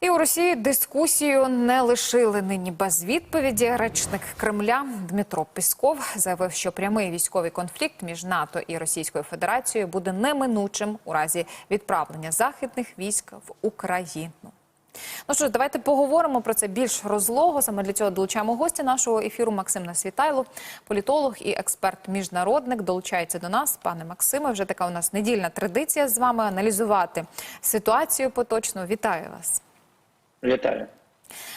І у Росії дискусію не лишили нині без відповіді. Речник Кремля Дмитро Пісков заявив, що прямий військовий конфлікт між НАТО і Російською Федерацією буде неминучим у разі відправлення західних військ в Україну. Ну що ж, давайте поговоримо про це більш розлого. Саме для цього долучаємо гостя нашого ефіру Максим Насвітайло, політолог і експерт-міжнародник. Долучається до нас, пане Максиме. Вже така у нас недільна традиція з вами аналізувати ситуацію поточну. Вітаю вас. Вітаю.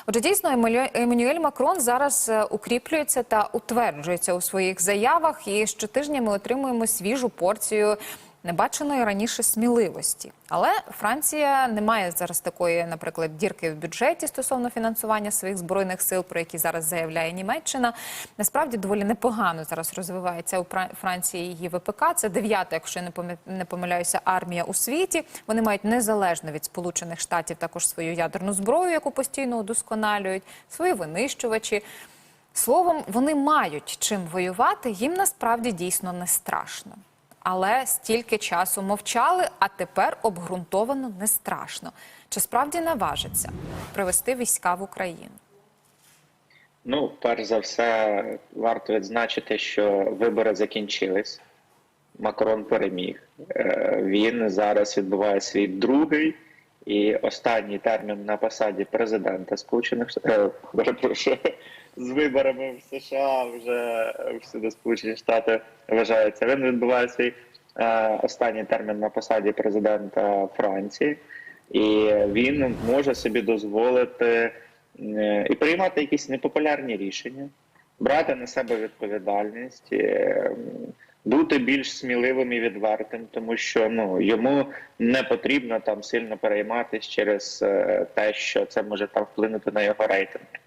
Отже, дійсно, Еммануель Макрон зараз е, укріплюється та утверджується у своїх заявах. І щотижня ми отримуємо свіжу порцію небаченої раніше сміливості. Але Франція не має зараз такої, наприклад, дірки в бюджеті стосовно фінансування своїх збройних сил, про які зараз заявляє Німеччина. Насправді доволі непогано зараз розвивається у Франції її ВПК. Це дев'ята, якщо я не помиляюся, армія у світі. Вони мають незалежно від Сполучених Штатів також свою ядерну зброю, яку постійно удосконалюють, свої винищувачі. Словом, вони мають чим воювати. Їм насправді дійсно не страшно. Але стільки часу мовчали, а тепер обґрунтовано не страшно. Чи справді наважиться привести війська в Україну? Ну, перш за все, варто відзначити, що вибори закінчились. Макрон переміг. Е, Він зараз відбуває свій другий і останній термін на посаді президента Сполучених Штатів. Перепрошую, з виборами в США вже всюди Сполучені Штати вважаються. Він відбуває свій е, останній термін на посаді президента Франції, і він може собі дозволити е, і приймати якісь непопулярні рішення, брати на себе відповідальність, е, бути більш сміливим і відвертим, тому що ну йому не потрібно там сильно перейматись через е, те, що це може там вплинути на його рейтинги.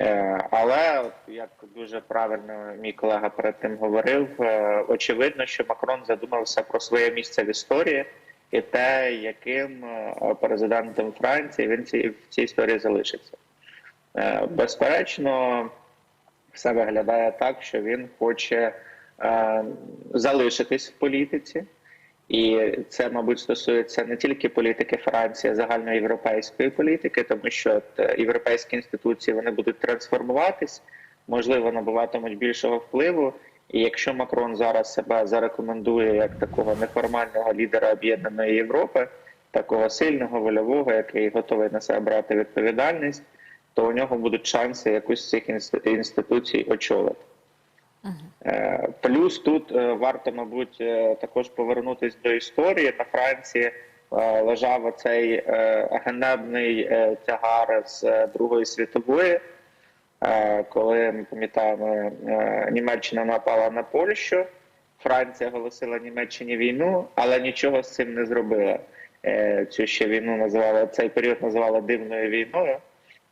Е, Але як дуже правильно мій колега перед тим говорив, е, очевидно, що Макрон задумався про своє місце в історії і те, яким е, президентом Франції він в цій історії залишиться. Безперечно, все виглядає так, що він хоче залишитись в політиці. І це, мабуть, стосується не тільки політики Франції, а загальноєвропейської політики, тому що е, європейські інституції вони будуть трансформуватись, можливо, набуватимуть більшого впливу. І якщо Макрон зараз себе зарекомендує як такого неформального лідера об'єднаної Європи, такого сильного вольового, який готовий на себе брати відповідальність, то у нього будуть шанси якусь з цих інст- інституцій очолити. Е, Плюс тут е, варто, мабуть, е, також повернутися до історії. На Франції лежав оцей ганебний тягар з Другої світової, коли ми пам'ятаємо, Німеччина напала на Польщу, Франція оголосила Німеччині війну, але нічого з цим не зробила. Цю ще війну називали цей період називали дивною війною,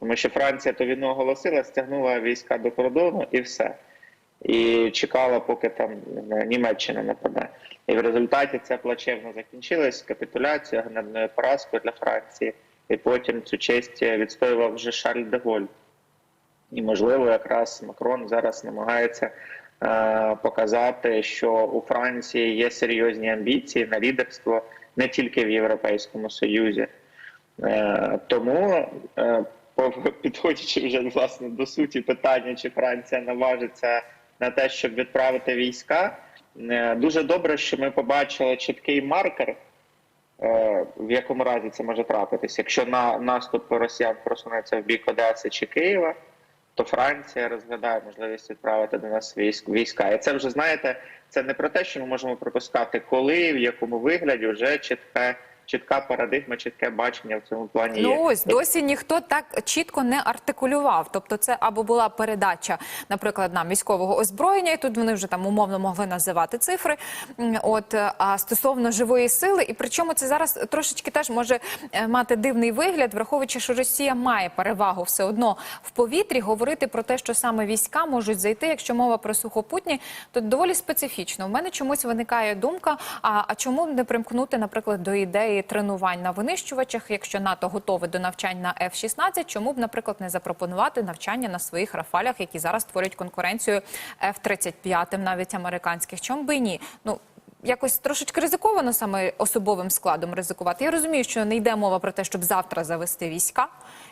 тому що Франція ту війну оголосила, стягнула війська до кордону і все і чекала, поки там Німеччина нападе. І в результаті це плачевно закінчилось капітуляцією, ганебною поразкою для Франції. І потім цю честь відстоював вже Шарль де. І, можливо, якраз Макрон зараз намагається е, показати, що у Франції є серйозні амбіції на лідерство не тільки в Європейському Союзі. Е, тому, е, підходячи вже власне до суті питання, чи Франція наважиться на те, щоб відправити війська, е, дуже добре, що ми побачили чіткий маркер, е, в якому разі це може трапитись. Якщо на наступ росіян просунеться в бік Одеси чи Києва, то Франція розглядає можливість відправити до нас війська. І це вже знаєте, це не про те, що ми можемо пропускати, коли в якому вигляді вже чітке. Чітка парадигма, чітке бачення в цьому плані є. Ну ось досі ніхто так чітко не артикулював. Тобто, це або була передача, наприклад, нам військового озброєння, і тут вони вже там умовно могли називати цифри. От е, а стосовно живої сили, і причому це зараз трошечки теж може е, мати дивний вигляд, враховуючи, що Росія має перевагу все одно в повітрі. Говорити про те, що саме війська можуть зайти, якщо мова про сухопутні, то доволі специфічно. У мене чомусь виникає думка: а, а чому не примкнути, наприклад, до ідеї тренувань на винищувачах, якщо НАТО готове до навчань на F-16, чому б, наприклад, не запропонувати навчання на своїх рафалях, які зараз створюють конкуренцію F-35, навіть американських? Чому би і ні? Ну якось трошечки ризиковано саме особовим складом ризикувати. Я розумію, що не йде мова про те, щоб завтра завести війська,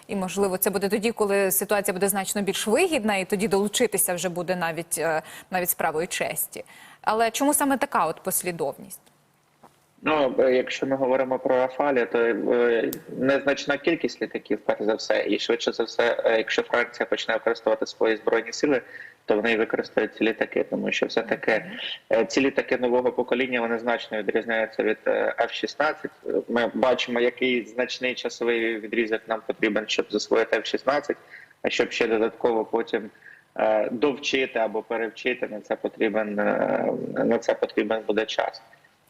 і можливо це буде тоді, коли ситуація буде значно більш вигідна, і тоді долучитися вже буде навіть е, навіть справою честі. Але чому саме така от послідовність? Ну, якщо ми говоримо про Рафалі, то е, незначна кількість літаків, перш за все, і швидше за все, е, якщо Франція почне використовувати свої збройні сили, то вони використають ці літаки, тому що все таки е, ці літаки нового покоління вони значно відрізняються від е, F-16. Ми бачимо, який значний часовий відрізок нам потрібен, щоб засвоїти F-16, а щоб ще додатково потім. Довчити або перевчити на це потрібен на це потрібен буде час.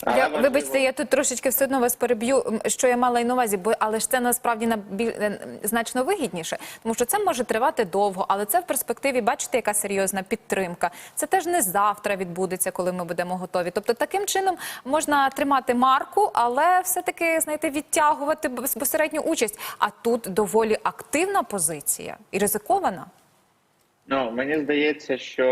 Я, вибачте, я тут трошечки все одно вас переб'ю, що я мала й на увазі, бо але ж це насправді на е, значно вигідніше, тому що це може тривати довго, але це в перспективі, бачите, яка серйозна підтримка. Це теж не завтра відбудеться, коли ми будемо готові. Тобто, таким чином можна тримати марку, але все-таки знаєте, відтягувати безпосередню участь. А тут доволі активна позиція і ризикована. Ну мені здається, що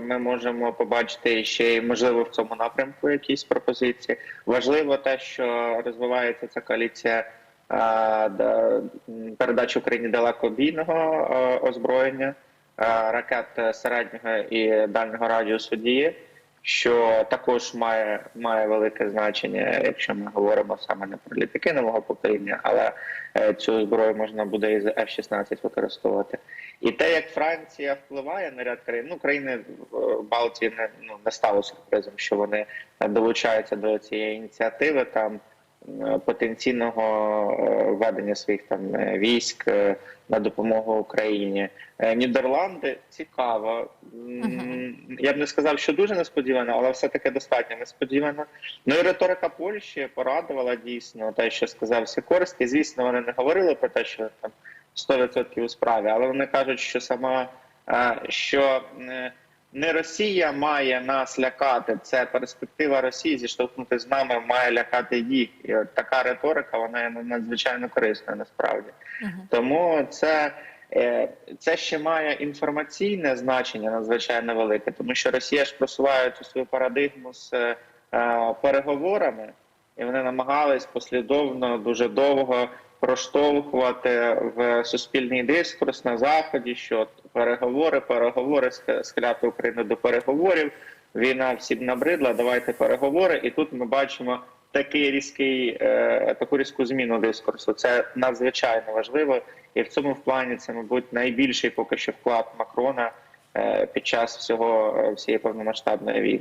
ми можемо побачити ще й можливо в цьому напрямку якісь пропозиції. Важливо те, що розвивається ця коаліція передачі Україні далекобійного озброєння, ракет середнього і дальнього радіусу дії, що також має має велике значення, якщо ми говоримо саме не про літаки нового покоління, але е, цю зброю можна буде із F-16 використовувати. І те, як Франція впливає на ряд країн, ну країни в Балтії не ну не стало сюрпризом, що вони е, долучаються до цієї ініціативи там е, потенційного е, введення своїх там е, військ е, на допомогу Україні. Нідерланди цікаво. М, Я б не сказав, що дуже несподівано, але все таки достатньо несподівано. Ну і риторика Польщі порадувала дійсно те, що сказав Сікорський. Звісно, вони не говорили про те, що там 100% у справі, але вони кажуть, що сама що не Росія має нас лякати, це перспектива Росії зіштовхнути з нами, має лякати їх. І от така риторика вона є надзвичайно корисною насправді. Тому це. е, Це ще має інформаційне значення надзвичайно велике, тому що Росія ж просуває цю свою парадигму з е, переговорами, і вони намагались послідовно дуже довго проштовхувати в суспільний дискурс на заході, що переговори, переговори сх- схиляти Україну до переговорів. Війна всім набридла. Давайте переговори. І тут ми бачимо такий різкий, е, таку різку зміну дискурсу. Це надзвичайно важливо, і в цьому плані це, мабуть, найбільший поки що вклад Макрона е, під час всього е, всієї повномасштабної війни.